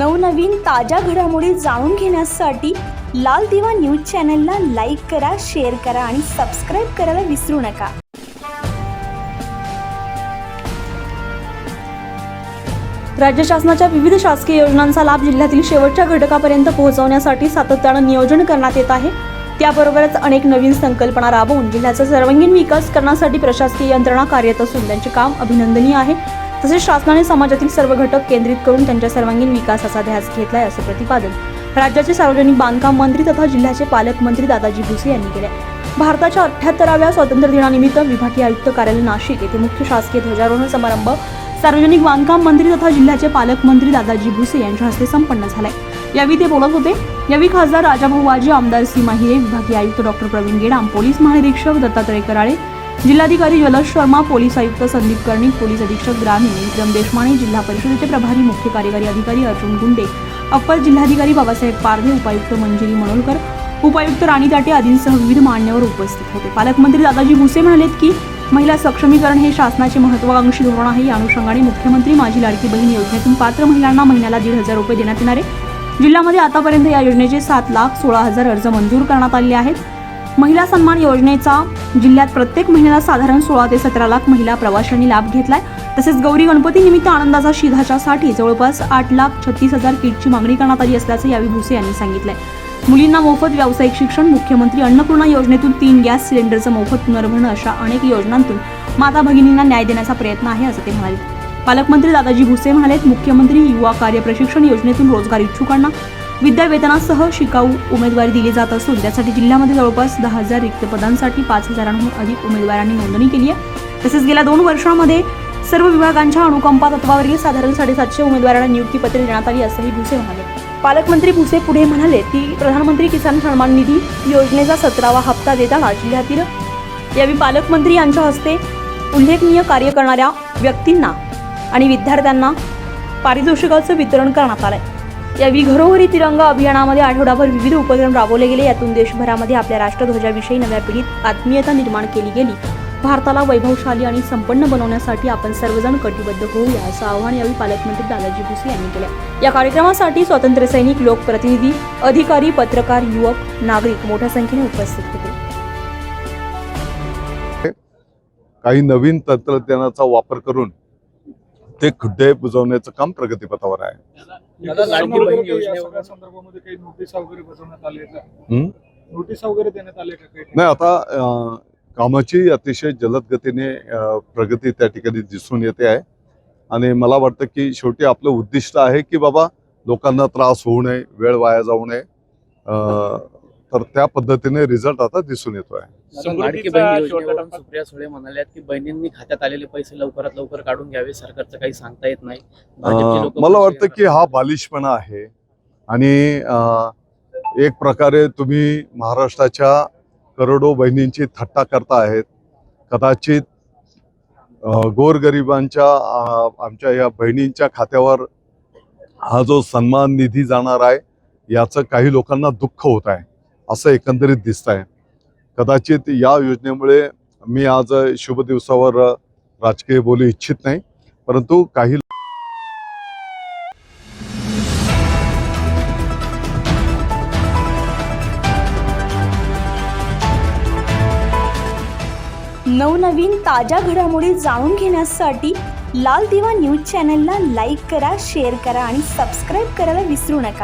नवनवीन ताज्या घडामोडी जाणून घेण्यासाठी लाल दिवा न्यूज चॅनलला लाईक करा शेअर करा आणि सबस्क्राईब करायला विसरू नका. राज्य शासनाच्या विविध शासकीय योजनांचा लाभ जिल्ह्यातील शेवटच्या घटकापर्यंत पोहोचवण्यासाठी सातत्यानं नियोजन करण्यात येत आहे. त्याबरोबरच अनेक नवीन संकल्पना राबवून जिल्ह्याचा सर्वांगीण विकास करण्यासाठी प्रशासकीय यंत्रणा कार्यरत असून त्यांचे काम अभिनंदनीय आहे. तसेच शासनाने समाजातील सर्व घटक केंद्रित करून त्यांच्या सर्वांगीण विकासाचा ध्यास घेतलाय असं प्रतिपादन राज्याचे सार्वजनिक बांधकाम मंत्री तथा जिल्ह्याचे पालकमंत्री दादाजी भुसे यांनी केले भारताच्या अठ्याहत्तराव्या स्वातंत्र्य दिनानिमित्त विभागीय आयुक्त कार्यालय नाशिक येथे मुख्य शासकीय ध्वजारोहण समारंभ सार्वजनिक बांधकाम मंत्री तथा जिल्ह्याचे पालकमंत्री दादाजी भुसे यांच्या हस्ते संपन्न झालाय. यावेळी ते बोलत होते यावेळी खासदार राजाभाऊ वाजे आमदार सीमा हिरे विभागीय आयुक्त डॉक्टर प्रवीण गेडाम पोलीस महानिरीक्षक दत्तात्रय कराळे जिल्हाधिकारी जलश शर्मा पोलीस आयुक्त संदीप कर्णिक पोलीस अधीक्षक ग्रामीण विक्रम देशमाने जिल्हा परिषदेचे प्रभारी मुख्य कार्यकारी अधिकारी अर्जुन गुंडे अप्पर जिल्हाधिकारी बाबासाहेब पारधे उपायुक्त मंजिरी मनोलकर उपायुक्त राणी दाटे आदींसह विविध मान्यवर उपस्थित होते. पालकमंत्री दादाजी भुसे म्हणालेत की महिला सक्षमीकरण हे शासनाचे महत्वाकांक्षी धोरण आहे. या अनुषंगाने मुख्यमंत्री माझी लाडकी बहीण योजनेतून पात्र महिलांना महिन्याला दीड हजार रुपये देण्यात येणार आहे. जिल्ह्यामध्ये आतापर्यंत या योजनेचे सात लाख सोळा हजार अर्ज मंजूर करण्यात आले आहेत. महिला सन्मान योजनेचा जिल्ह्यात प्रत्येक महिन्याला साधारण सोळा ते सतरा लाख महिला प्रवाशांनी लाभ घेतलाय. तसेच गौरी गणपती निमित्त आनंदाचा शिधाच्यासाठी जवळपास आठ लाख छत्तीस हजार किटची मागणी करण्यात आली असल्याचं यावेळी भुसे यांनी सांगितलंय. मुलींना मोफत व्यावसायिक शिक्षण मुख्यमंत्री अन्नपूर्णा योजनेतून तीन गॅस सिलेंडरचं मोफत पुनर्भरण अशा अनेक योजनांतून माता भगिनींना न्याय देण्याचा प्रयत्न आहे असं ते म्हणाले. पालकमंत्री दादाजी भुसे म्हणालेत मुख्यमंत्री युवा कार्य प्रशिक्षण योजनेतून रोजगार इच्छुकांना विद्यावेतनासह शिकाऊ उमेदवारी दिली जात असून त्यासाठी जिल्ह्यामध्ये जवळपास दहा हजार रिक्त पदांसाठी पाच हजारांहून अधिक उमेदवारांनी नोंदणी केली आहे. तसेच गेल्या दोन वर्षांमध्ये सर्व विभागांच्या अनुकंपा तत्वावरील साधारण साडेसातशे उमेदवारांना नियुक्तीपत्रे देण्यात आली असंही भुसे म्हणाले. पालकमंत्री भुसे पुढे म्हणाले की प्रधानमंत्री किसान सन्मान निधी योजनेचा सतरावा हप्ता देताना जिल्ह्यातील यावेळी पालकमंत्री यांच्या हस्ते उल्लेखनीय कार्य करणाऱ्या व्यक्तींना आणि विद्यार्थ्यांना पारितोषिकाचं वितरण करण्यात आलं आहे यावेळी घरोघरी तिरंगा अभियानामध्ये आठवडाभर विविध उपक्रम राबवले गेले. यातून देशभरामध्ये आपल्या राष्ट्रध्वजाविषयी नव्या पिढीत आत्मीयता निर्माण केली गेली. भारताला वैभवशाली आणि संपन्न बनवण्यासाठी आपण सर्वजण कटिबद्ध होऊया असं आवाहन यावेळी पालकमंत्री दादाजी भुसे यांनी केलं या कार्यक्रमासाठी स्वातंत्र्य सैनिक लोकप्रतिनिधी अधिकारी पत्रकार युवक नागरिक मोठ्या संख्येने उपस्थित होते. काही नवीन तंत्रज्ञानाचा वापर करून ते खड्डे बुजवण्याचं काम प्रगतीपथावर आहे. हं? नाही आता कामाची अतिशय जलद गतीने प्रगती त्या ठिकाणी दिसून येते आहे. आणि मला वाटतं की शेवटी आपलं उद्दिष्ट आहे की बाबा लोकांना त्रास होऊ नये वेळ वाया जाऊ नये. अं, तर त्या पद्धतीने रिझल्ट आता दिसून येतो आहे सुप्रिया सुळे म्हणाल्यात की बहिणींनी खात्यात आलेले पैसे लवकरात लवकर काढून घ्यावे सरकारचं काही सांगता येत नाही. मला वाटतं की. हा बालिशपणा आहे. आणि एक प्रकारे तुम्ही महाराष्ट्राच्या करोडो बहिणींची थट्टा करता आहेत कदाचित गोरगरिबांच्या आमच्या या बहिणींच्या खात्यावर हा जो सन्मान निधी जाणार आहे याचं काही लोकांना दुःख होत आहे. असं एकंदरीत दिसत आहे कदाचित या योजनेमुळे मी आज शुभ दिवसावर राजकीय बोलू इच्छित नाही परंतु काही नवनवीन ताज्या घडामोडी जाणून घेण्यासाठी लाल दिवा न्यूज चॅनलला लाईक करा शेअर करा आणि सबस्क्राईब करायला विसरू नका.